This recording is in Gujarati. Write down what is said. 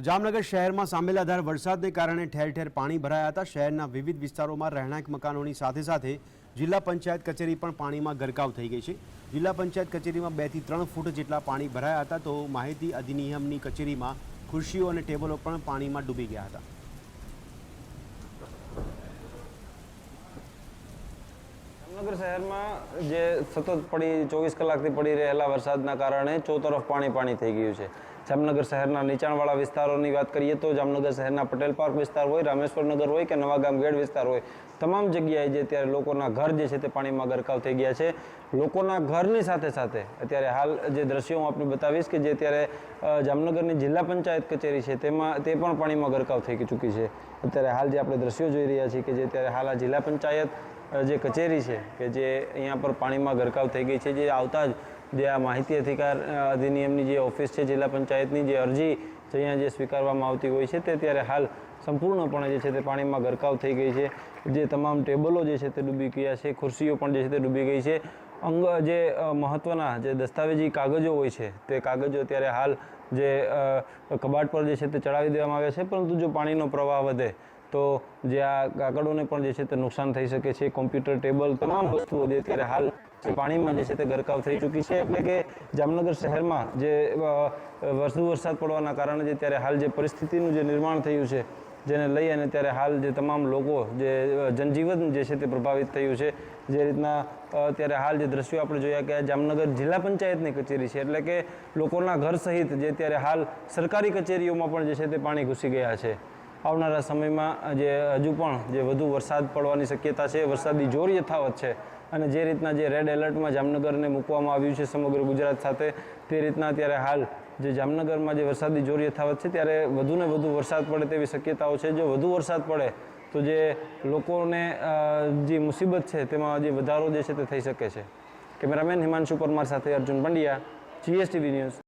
તો જામનગર શહેરમાં સાંભેલાધાર વરસાદને કારણે ઠેર ઠેર પાણી ભરાયા હતા. શહેરના વિવિધ વિસ્તારોમાં રહેણાંક મકાનોની સાથે સાથે જિલ્લા પંચાયત કચેરી પણ પાણીમાં ગરકાવ થઈ ગઈ છે. જિલ્લા પંચાયત કચેરીમાં બેથી ત્રણ ફૂટ જેટલા પાણી ભરાયા હતા. તો માહિતી અધિનિયમની કચેરીમાં ખુરશીઓ અને ટેબલો પણ પાણીમાં ડૂબી ગયા હતા. જામનગર શહેરમાં જે સતત પડી, ચોવીસ કલાકથી પડી રહેલા વરસાદના કારણે ચોતરફ પાણી પાણી થઈ ગયું છે. જામનગર શહેરના નીચાણવાળા વિસ્તારોની વાત કરીએ તો જામનગર શહેરના પટેલ પાર્ક વિસ્તાર હોય રામેશ્વરનગર હોય કે નવાગામ ગેડ વિસ્તાર હોય, તમામ જગ્યાએ જે અત્યારે લોકોના ઘર જે છે તે પાણીમાં ગરકાવ થઈ ગયા છે. લોકોના ઘરની સાથે સાથે અત્યારે હાલ જે દ્રશ્યો હું આપને બતાવીશ કે જે અત્યારે જામનગરની જિલ્લા પંચાયત કચેરી છે તેમાં, તે પણ પાણીમાં ગરકાવ થઈ ચૂકી છે. અત્યારે હાલ જે આપણે દ્રશ્યો જોઈ રહ્યા છીએ કે જે અત્યારે હાલ આ જિલ્લા પંચાયત જે કચેરી છે, કે જે અહીંયા પર પાણીમાં ગરકાવ થઈ ગઈ છે, જે આવતા જ જે આ માહિતી અધિકાર અધિનિયમની જે ઓફિસ છે, જિલ્લા પંચાયતની જે અરજી જે અહીંયા જે સ્વીકારવામાં આવતી હોય છે, તે ત્યારે હાલ સંપૂર્ણપણે જે છે તે પાણીમાં ગરકાવ થઈ ગઈ છે. જે તમામ ટેબલો જે છે તે ડૂબી ગયા છે, ખુરશીઓ પણ જે છે તે ડૂબી ગઈ છે. અંગ, જે મહત્ત્વના જે દસ્તાવેજી કાગજો હોય છે, તે કાગજો અત્યારે હાલ જે કબાટ પર જે છે તે ચડાવી દેવામાં આવ્યા છે, પરંતુ જો પાણીનો પ્રવાહ વધે તો જે આ કાગળોને પણ જે છે તે નુકસાન થઈ શકે છે. કોમ્પ્યુટર ટેબલ તમામ વસ્તુઓ જે અત્યારે હાલ પાણીમાં જે છે તે ગરકાવ થઈ ચૂકી છે. એટલે કે જામનગર શહેરમાં જે વધુ વરસાદ પડવાના કારણે જે ત્યારે હાલ જે પરિસ્થિતિનું જે નિર્માણ થયું છે, જેને લઈ અને ત્યારે હાલ જે તમામ લોકો જે જનજીવન જે છે તે પ્રભાવિત થયું છે. જે રીતના અત્યારે હાલ જે દ્રશ્યો આપણે જોયા કે જામનગર જિલ્લા પંચાયતની કચેરી છે. એટલે કે લોકોના ઘર સહિત જે અત્યારે હાલ સરકારી કચેરીઓમાં પણ જે છે તે પાણી ઘૂસી ગયા છે. આવનારા સમયમાં જે હજુ પણ જે વધુ વરસાદ પડવાની શક્યતા છે વરસાદી જોર યથાવત છે. અને જે રીતના જે રેડ એલર્ટમાં જામનગરને મૂકવામાં આવ્યું છે સમગ્ર ગુજરાત સાથે, તે રીતના અત્યારે હાલ જે જામનગરમાં જે વરસાદી જોર યથાવત છે, ત્યારે વધુને વધુ વરસાદ પડે તેવી શક્યતાઓ છે. જો વધુ વરસાદ પડે, તો જે લોકોને જે મુસીબત છે, તેમાં જે વધારો જે છે, તે થઈ શકે છે. કેમેરામેન હિમાંશુ પરમાર સાથે અર્જુન પંડ્યા જીએસટીવી ન્યૂઝ